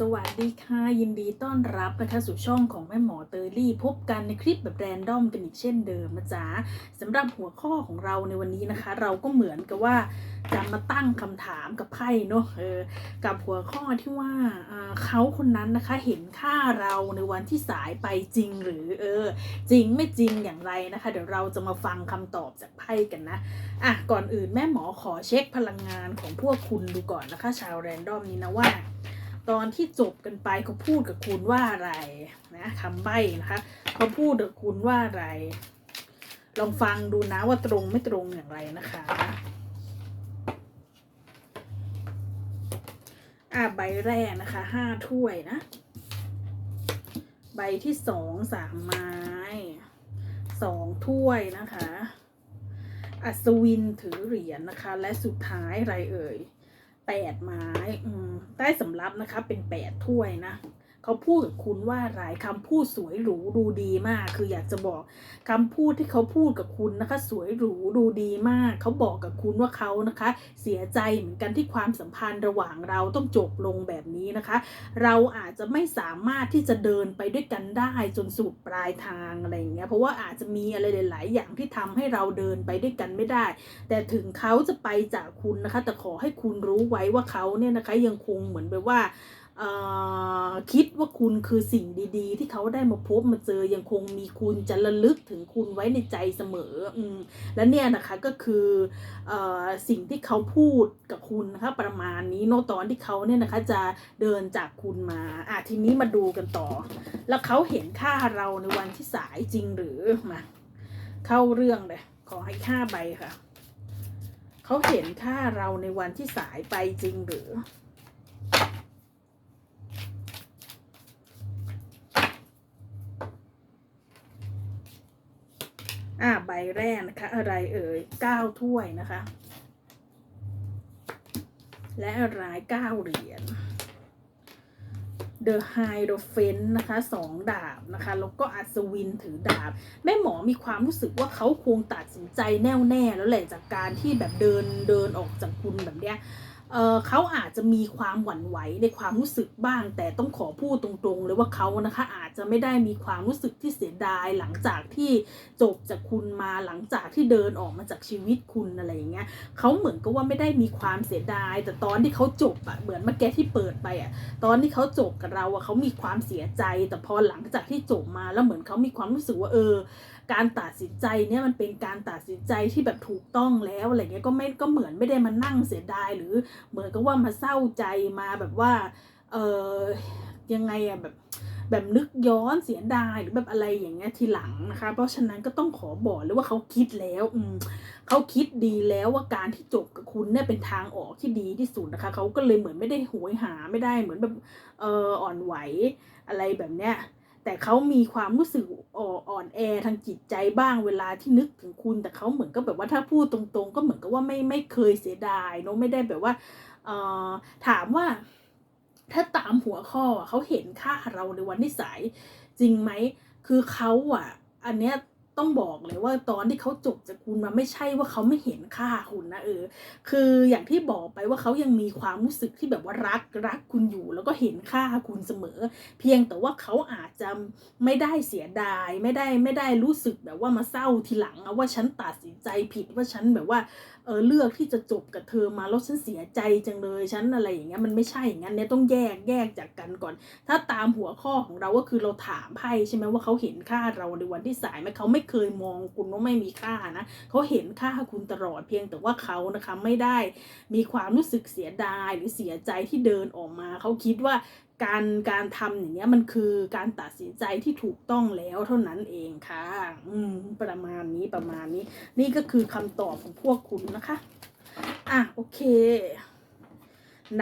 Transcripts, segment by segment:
สวัสดีค่ะ ยินดีต้อนรับนะคะสู่ช่องของแม่หมอเตอรี่ พบกันในคลิปแบบแรนดอมกันอีกเช่นเดิมนะจ๊ะสำหรับหัวข้อของเราในวันนี้นะคะ เราก็เหมือนกับว่าจะมาตั้งคำถามกับไพ่เนาะเออกับหัวข้อที่ว่าอ่าเขาคนนั้นนะคะเห็นค่าเราในวันที่สายไปจริงหรือเออ จริงไม่จริงอย่างไรนะคะ เดี๋ยวเราจะมาฟังคำตอบจากไพ่กันนะอะก่อนอื่นแม่หมอขอเช็คพลังงานของพวกคุณดูก่อนนะคะ ชาวแรนดอมนี้นะว่า ตอนที่จบกันไปเขาพูดกับคุณว่าอะไรนะคำใบ้นะคะเขาพูดกับคุณว่าอะไร ลองฟังดูนะว่าตรงไม่ตรงอย่างไรนะคะอะใบแรกนะคะห้าถ้วยนะ ใบที่สองสามไม้สองถ้วยนะคะ อัศวินถือเหรียญนะคะ และสุดท้ายอะไรเอ่ย แปดไม้ใต้สำรับนะคะ เป็นแปดถ้วยนะ เขาพูดกับคุณว่าหลายคำพูดสวยหรูดูดีมาก คืออยากจะบอกคำพูดที่เขาพูดกับคุณนะคะ สวยหรูดูดีมาก เขาบอกกับคุณว่าเขานะคะ เสียใจเหมือนกันที่ความสัมพันธ์ระหว่างเราต้องจบลงแบบนี้นะคะ เราอาจจะไม่สามารถที่จะเดินไปด้วยกันได้จนสุดปลายทางอะไรอย่างเงี้ยเพราะว่าอาจจะมีอะไรหลาย ๆ อย่างที่ทำให้เราเดินไปด้วยกันไม่ได้ แต่ถึงเขาจะไปจากคุณนะคะ แต่ขอให้คุณรู้ไว้ว่าเขาเนี่ยนะคะยังคงเหมือนแบบว่า คิดว่าคุณคือสิ่งดีๆ ที่เขาได้มาพบมาเจอยังคงมีคุณจะระลึกถึงคุณไว้ในใจเสมออืมและเนี่ยนะคะก็คืออสิ่งที่เขาพูดกับคุณนะคะประมาณนี้โนตอนที่เขาเนี่ยนะคะจะเดินจากคุณมาอะทีนี้มาดูกันต่อ แล้วเขาเห็นค่าเราในวันที่สายจริงหรือมาเข้าเรื่องเลยขอให้ค่าใบค่ะ เขาเห็นค่าเราในวันที่สายไปจริงหรือ อ่าใบแรกนะคะ อะไรเอ่ยเก้าถ้วยนะคะ และอะไรเก้าเหรียญ The High d o p h e n นะคะสองดาบนะคะ แล้วก็อัศวินถือดาบ แม่หมอมีความรู้สึกว่าเขาคงตัดสินใจแน่วแน่แล้วแหละจากการที่แบบเดินเดินออกจากคุณแบบเนี้ย เขาอาจจะมีความหวั่นไหวในความรู้สึกบ้าง แต่ต้องขอพูดตรงๆเลยว่าเขานะคะอาจจะไม่ได้มีความรู้สึกที่เสียดายหลังจากที่จบจากคุณมาหลังจากที่เดินออกมาจากชีวิตคุณอะไรอย่างเงี้ยเขาเหมือนกับว่าไม่ได้มีความเสียดาย แต่ตอนที่เขาจบอะเหมือนเมื่อกี้ที่เปิดไปอะตอนที่เขาจบกับเราอะเขามีความเสียใจ แต่พอหลังจากที่จบมาแล้วเหมือนเขามีความรู้สึกว่าเออการตัดสินใจเนี่ยมันเป็นการตัดสินใจที่แบบถูกต้องแล้วอะไรเงี้ยก็ไม่ก็เหมือนไม่ได้มานั่งเสียดายหรือเหมือนกับว่ามาเศร้าใจมาแบบว่า เออยังไงอะแบบแบบนึกย้อนเสียดายหรือแบบอะไรอย่างเงี้ยทีหลังนะคะ เพราะฉะนั้นก็ต้องขอบอกเลยว่าเขาคิดแล้ว อืมเขาคิดดีแล้วว่าการที่จบกับคุณเนี่ยเป็นทางออกที่ดีที่สุดนะคะ เขาก็เลยเหมือนไม่ได้โหยหาไม่ได้เหมือนแบบเอออ่อนไหวอะไรแบบเนี้ย แต่เขามีความรู้สึกอ่อนแอทางจิตใจบ้างเวลาที่นึกถึงคุณ แต่เขาเหมือนก็แบบว่าถ้าพูดตรงๆ ก็เหมือนกับว่าไม่ไม่เคยเสียดายเนอะไม่ได้แบบว่าเอ่อถามว่า ถ้าตามหัวข้อเขาเห็นค่าเราในวันที่สายจริงไหมคือเขาอะ อันเนี้ย ต้องบอกเลยว่าตอนที่เขาจบจากคุณมาไม่ใช่ว่าเขาไม่เห็นค่าคุณนะเออ คืออย่างที่บอกไปว่าเขายังมีความรู้สึกที่แบบว่ารักรักคุณอยู่ แล้วก็เห็นค่าคุณเสมอ เพียงแต่ว่าเขาอาจจะไม่ได้เสียดาย ไม่ได้ไม่ได้รู้สึกแบบว่ามาเศร้าทีหลังว่าฉันตัดสินใจผิดว่าฉันแบบว่าเออเลือกที่จะจบกับเธอมาแล้วฉันเสียใจจังเลยฉันอะไรอย่างเงี้ยมันไม่ใช่อย่างนั้นเนี่ยต้องแยกแยกจากกันก่อน ถ้าตามหัวข้อของเราก็คือเราถามไพ่ใช่ไหมว่าเขาเห็นค่าเราในวันที่สายไหมเขาไม่เคยมองคุณว่าไม่มีค่านะเขาเห็นค่าคุณตลอดเพียงแต่ว่าเขานะคะไม่ได้มีความรู้สึกเสียดายหรือเสียใจที่เดินออกมาเขาคิดว่าการการทำอย่างเงี้ยมันคือการตัดสินใจที่ถูกต้องแล้วเท่านั้นเองค่ะ อืม ประมาณนี้ประมาณนี้ นี่ก็คือคำตอบของพวกคุณนะคะ อะ โอเค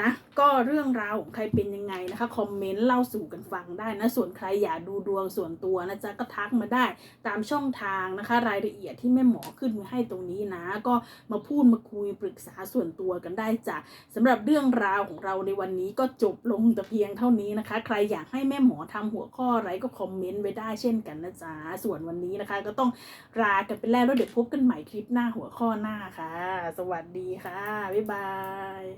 นะ ก็เรื่องราวของใครเป็นยังไงนะคะ คอมเมนต์เล่าสู่กันฟังได้นะ ส่วนใครอยากดูดวงส่วนตัวนะจ๊ะก็ทักมาได้ตามช่องทางนะคะ รายละเอียดที่แม่หมอขึ้นไว้ให้ตรงนี้นะ ก็มาพูดมาคุยปรึกษาส่วนตัวกันได้จ้ะสำหรับเรื่องราวของเราในวันนี้ก็จบลงแต่เพียงเท่านี้นะคะ ใครอยากให้แม่หมอทำหัวข้ออะไรก็คอมเมนต์ไว้ได้เช่นกันนะจ๊ะส่วนวันนี้นะคะ ก็ต้องลากันไปแล้วแล้วเดี๋ยวพบกันใหม่คลิปหน้าหัวข้อหน้าค่ะ สวัสดีค่ะบ๊ายบาย